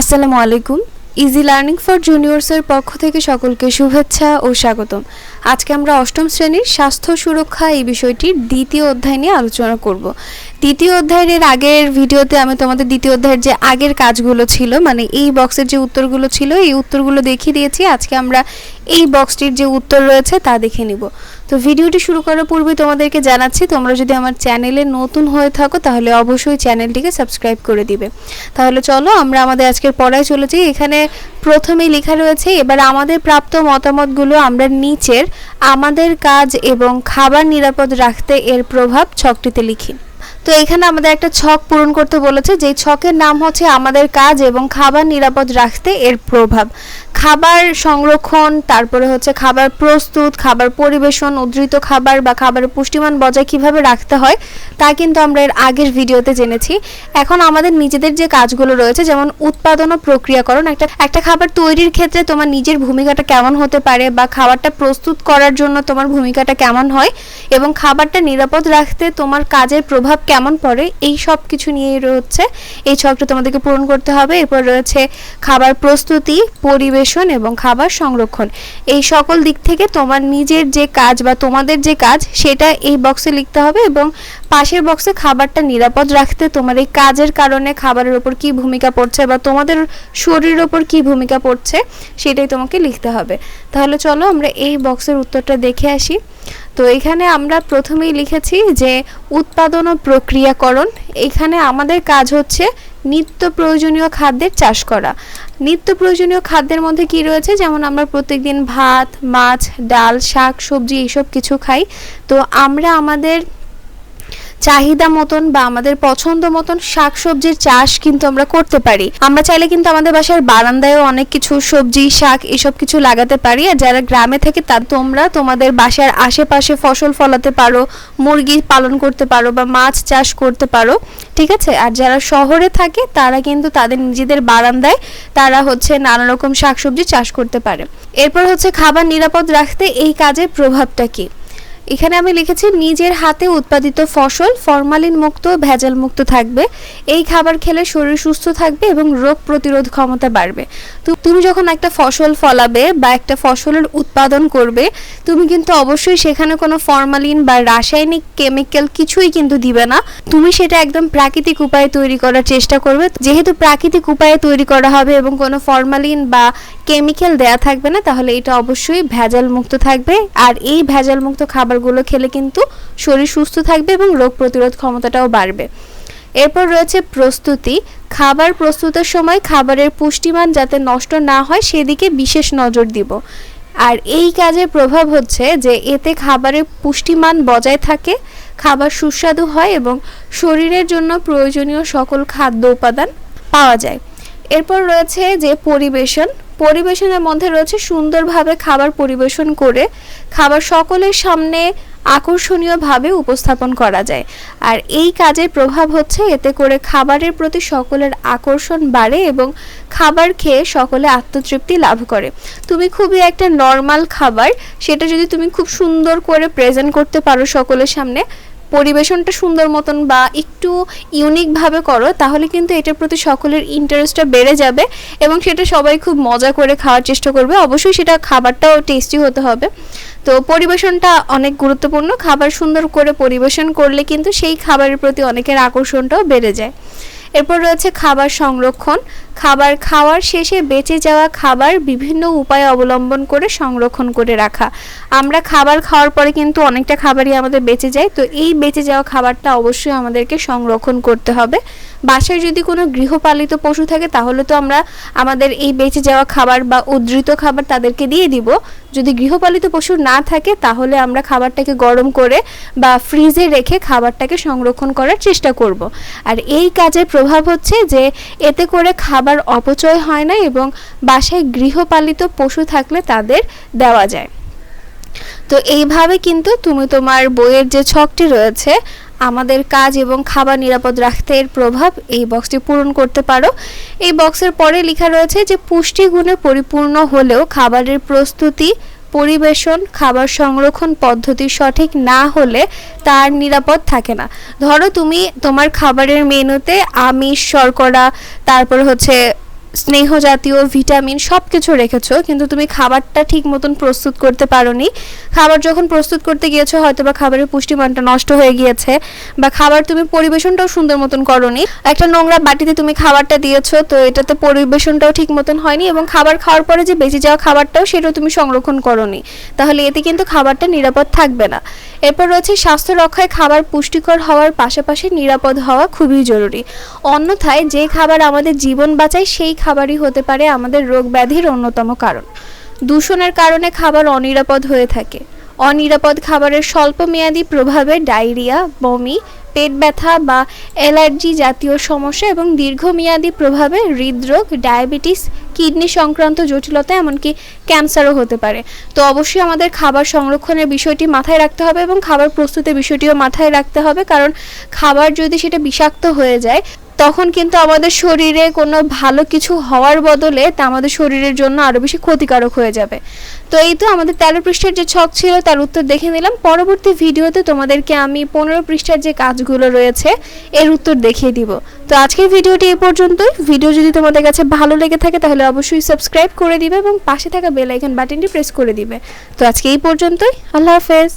আসসালামু আলাইকুম। Easy learning for জুনিয়র্সের পক্ষ থেকে সকলকে শুভেচ্ছা ও স্বাগতম। আজকে আমরা অষ্টম শ্রেণির স্বাস্থ্য সুরক্ষা এই বিষয়টির দ্বিতীয় অধ্যায় নিয়ে আলোচনা করব। দ্বিতীয় অধ্যায়ের আগের ভিডিওতে আমি তোমাদের দ্বিতীয় অধ্যায়ের যে আগের কাজগুলো ছিল মানে এই বক্সের যে উত্তরগুলো ছিল, এই উত্তরগুলো দেখিয়ে দিয়েছি। আজকে আমরা এই বক্সটির যে উত্তর রয়েছে তা দেখে নিব। তো ভিডিওটি শুরু করার পূর্বে তোমাদেরকে জানাচ্ছি, তোমরা যদি আমার চ্যানেলে নতুন হয়ে থাকো, তাহলে অবশ্যই চ্যানেলটিকে সাবস্ক্রাইব করে দিবে। তাহলে চলো, আমরা আমাদের আজকের পড়ায় চলে যাই। এখানে প্রথমেই লেখা রয়েছে, এবার আমাদের প্রাপ্ত মতামতগুলো আমরা নিচের আমাদের কাজ এবং খাবার নিরাপদ রাখতে এর প্রভাব ছকটিতে লিখি। তো এখানে আমাদের একটা ছক পূরণ করতে বলেছে, যেই ছকের নাম হচ্ছে আমাদের কাজ এবং খাবার নিরাপদ রাখতে এর প্রভাব। খাবার সংরক্ষণ, তারপরে হচ্ছে খাবার প্রস্তুত, খাবার পরিবেশন, উদ্ধৃত খাবার বা খাবারের পুষ্টিমান বজায় কীভাবে রাখতে হয়, তা কিন্তু আমরা এর আগের ভিডিওতে জেনেছি। এখন আমাদের নিজেদের যে কাজগুলো রয়েছে, যেমন উৎপাদন ও প্রক্রিয়াকরণ, একটা একটা খাবার তৈরির ক্ষেত্রে তোমার নিজের ভূমিকাটা কেমন হতে পারে বা খাবারটা প্রস্তুত করার জন্য তোমার ভূমিকাটা কেমন হয়, এবং খাবারটা নিরাপদ রাখতে তোমার কাজের প্রভাব কেমন পড়ে এই সব কিছু নিয়েই রয়েছে। এই ছকটা তোমাদেরকে পূরণ করতে হবে। এরপর রয়েছে খাবার প্রস্তুতি, পরিবেশন এবং খাবার সংরক্ষণ। এই সকল দিক থেকে তোমার নিজের যে কাজ বা তোমাদের যে কাজ, সেটা এই বক্সে লিখতে হবে এবং পাশের বক্সে খাবারটা নিরাপদ রাখতে তোমার এই কাজের কারণে খাবারের ওপর কি ভূমিকা পড়ছে বা তোমাদের শরীরের ওপর কি ভূমিকা পড়ছে, সেটাই তোমাকে লিখতে হবে। তাহলে চলো আমরা এই বক্সের উত্তরটা দেখে আসি। তো এখানে আমরা প্রথমেই লিখেছি যে উৎপাদন ও প্রক্রিয়াকরণ। এখানে আমাদের কাজ হচ্ছে নিত্য প্রয়োজনীয় খাদ্যের চাষ করা। নিত্য প্রয়োজনীয় খাদ্যের মধ্যে কি রয়েছে? যেমন আমরা প্রত্যেকদিন ভাত, মাছ, ডাল, শাক, সবজি, এইসব কিছু খাই। তো আমরা আমাদের চাহিদা মতন বা আমাদের পছন্দ মতন শাকসবজির চাষ কিন্তু আমরা করতে পারি। আমরা চাইলে কিন্তু আমাদের বাসার বারান্দায়ও অনেক কিছু সবজি, শাক এসব কিছু লাগাতে পারি। আর যারা গ্রামে থাকে তা তোমরা তোমাদের বাসার আশেপাশে ফসল ফলাতে পারো, মুরগি পালন করতে পারো বা মাছ চাষ করতে পারো, ঠিক আছে? আর যারা শহরে থাকে তারা কিন্তু তাদের নিজেদের বারান্দায় তারা হচ্ছে নানা রকম শাকসবজি চাষ করতে পারে। এরপর হচ্ছে খাবার নিরাপদ রাখতে এই কাজের প্রভাবটা কী? এখানে আমি লিখেছি, নিজের হাতে উৎপাদিত ফসল ফরমালিন মুক্ত ভেজাল মুক্ত থাকবে। এই খাবার খেলে শরীর সুস্থ থাকবে এবং রোগ প্রতিরোধ ক্ষমতা বাড়বে। তু- তুমি যখন একটা ফসল ফলাবে বা একটা ফসলের উৎপাদন করবে, তুমি কিন্তু অবশ্যই সেখানে কোনো ফরমালিন বা রাসায়নিক কেমিক্যাল কিছুই কিন্তু দিবে না। তুমি সেটা একদম প্রাকৃতিক উপায়ে তৈরি করার চেষ্টা করবে। যেহেতু প্রাকৃতিক উপায়ে তৈরি করা হবে এবং কোনো ফরমালিন বা কেমিক্যাল দেয়া থাকবে না, তাহলে এটা অবশ্যই ভেজাল মুক্ত থাকবে। আর এই ভেজাল মুক্ত খাবারগুলো খেলে কিন্তু শরীর সুস্থ থাকবে এবং রোগ প্রতিরোধ ক্ষমতাটাও বাড়বে। এরপর রয়েছে প্রস্তুতি। খাবার প্রস্তুতের সময় খাবারের পুষ্টিমান যাতে নষ্ট না হয়, সেদিকে বিশেষ নজর দিব। আর এই কাজের প্রভাব হচ্ছে যে এতে খাবারের পুষ্টিমান বজায় থাকে, খাবার সুস্বাদু হয় এবং শরীরের জন্য প্রয়োজনীয় সকল খাদ্য উপাদান পাওয়া যায়। এরপর রয়েছে যে পরিবেশন। পরিবেশনের মধ্যে রয়েছে সুন্দরভাবে খাবার পরিবেশন করে খাবার সকলের সামনে আকর্ষণীয়ভাবে উপস্থাপন করা যায়। আর এই কাজের প্রভাব হচ্ছে এতে করে খাবারের প্রতি সকলের আকর্ষণ বাড়ে এবং খাবার খেয়ে সকলে আত্মতৃপ্তি লাভ করে। তুমি খুবই একটা নর্মাল খাবার, সেটা যদি তুমি খুব সুন্দর করে প্রেজেন্ট করতে পারো সকলের সামনে পরিবেশনটা সুন্দর মতন বা একটু ইউনিকভাবে করো, তাহলে কিন্তু এটার প্রতি সকলের ইন্টারেস্টটা বেড়ে যাবে এবং সেটা সবাই খুব মজা করে খাওয়ার চেষ্টা করবে। অবশ্যই সেটা খাবারটাও টেস্টি হতে হবে। তো পরিবেশনটা অনেক গুরুত্বপূর্ণ। খাবার সুন্দর করে পরিবেশন করলে কিন্তু সেই খাবারের প্রতি অনেকের আকর্ষণটাও বেড়ে যায়। এরপর রয়েছে খাবার সংরক্ষণ। খাবার খাওয়ার শেষে বেঁচে যাওয়া খাবার বিভিন্ন উপায় অবলম্বন করে সংরক্ষণ করে রাখা। আমরা খাবার খাওয়ার পরে কিন্তু অনেকটা খাবারই আমাদের বেঁচে যায়। তো এই বেঁচে যাওয়া খাবারটা অবশ্যই আমাদেরকে সংরক্ষণ করতে হবে। বাসায় যদি কোনো গৃহপালিত পশু থাকে, তাহলে তো আমরা আমাদের এই বেঁচে যাওয়া খাবার বা উদ্ধৃত খাবার তাদেরকে দিয়ে দিব। যদি গৃহপালিত পশু না থাকে, তাহলে আমরা খাবারটাকে গরম করে বা ফ্রিজে রেখে খাবারটাকে সংরক্ষণ করার চেষ্টা করব। আর এই কাজের প্রভাব হচ্ছে যে, এতে করে খাবার অপচয় হয় না এবং বাসায় গৃহপালিত পশু থাকলে তাদের দেওয়া যায়। তো এইভাবে কিন্তু তুমি তোমার বইয়ের যে ছকটি রয়েছে আমাদের কাজ এবং খাবার নিরাপদ রাখতে এর প্রভাব এই বক্সটি পূরণ করতে পারো। এই বক্সের পরে লেখা রয়েছে যে পুষ্টিগুণে পরিপূর্ণ হলেও খাবারের প্রস্তুতি, পরিবেশন, খাবার সংরক্ষণ পদ্ধতি সঠিক না হলে তার নিরাপদ থাকে না। ধরো তুমি তোমার খাবারের মেনুতে আমিষ, শর্করা, তারপর হচ্ছে স্নেহ জাতীয়, ভিটামিন সব কিছু রেখেছো, কিন্তু তুমি খাবারটা ঠিক মতন প্রস্তুত করতে পারোনি। খাবার যখন প্রস্তুত করতে গিয়েছো হয়তো বা খাবারের পুষ্টিমানটা নষ্ট হয়ে গিয়েছে, বা খাবার তুমি পরিবেশনটাও সুন্দর মতন করনি। একটা নোংরা বাটিতে তুমি খাবারটা দিয়েছ, তো এটাতে পরিবেশনটাও ঠিক মতন হয়নি, এবং খাবার খাওয়ার পরে যে বেঁচে যাওয়া খাবারটাও সেটাও তুমি সংরক্ষণ করনি। তাহলে এতে কিন্তু খাবারটা নিরাপদ থাকবে না। এরপর রয়েছে স্বাস্থ্য রক্ষায় খাবার পুষ্টিকর হওয়ার পাশাপাশি নিরাপদ হওয়া খুবই জরুরি। অন্যথায় যে খাবার আমাদের জীবন বাঁচায়, সেই খাবারই হতে পারে আমাদের রোগ ব্যাধির অন্যতম কারণ। দূষণের কারণে খাবার অনিরাপদ হয়ে থাকে। অনিরাপদ খাবারের স্বল্পমেয়াদী প্রভাবে ডায়রিয়া, বমি, পেট ব্যথা বা অ্যালার্জি জাতীয় সমস্যা এবং দীর্ঘমেয়াদী প্রভাবে হৃদরোগ, ডায়াবেটিস, কিডনি সংক্রান্ত জটিলতা এমনকি ক্যান্সারও হতে পারে। তো অবশ্যই আমাদের খাবার সংরক্ষণের বিষয়টি মাথায় রাখতে হবে এবং খাবার প্রস্তুতের বিষয়টিও মাথায় রাখতে হবে কারণ খাবার যদি সেটা বিষাক্ত হয়ে যায় তখন কিন্তু আমাদের শরীরে কোনো ভালো কিছু হওয়ার বদলে তা আমাদের শরীরের জন্য আরও বেশি ক্ষতিকারক হয়ে যাবে। তো এই তো আমাদের তেরো পৃষ্ঠার যে ছক ছিল তার উত্তর দেখে নিলাম। পরবর্তী ভিডিওতে তোমাদেরকে আমি পনেরো পৃষ্ঠার যে কাজগুলো রয়েছে এর উত্তর দেখিয়ে দিব। তো আজকের ভিডিওটি এই পর্যন্তই। ভিডিও যদি তোমাদের কাছে ভালো লেগে থাকে তাহলে অবশ্যই সাবস্ক্রাইব করে দিবে এবং পাশে থাকা বেল আইকন বাটনটি প্রেস করে দিবে। তো আজকে এই পর্যন্তই। আল্লাহ হাফেজ।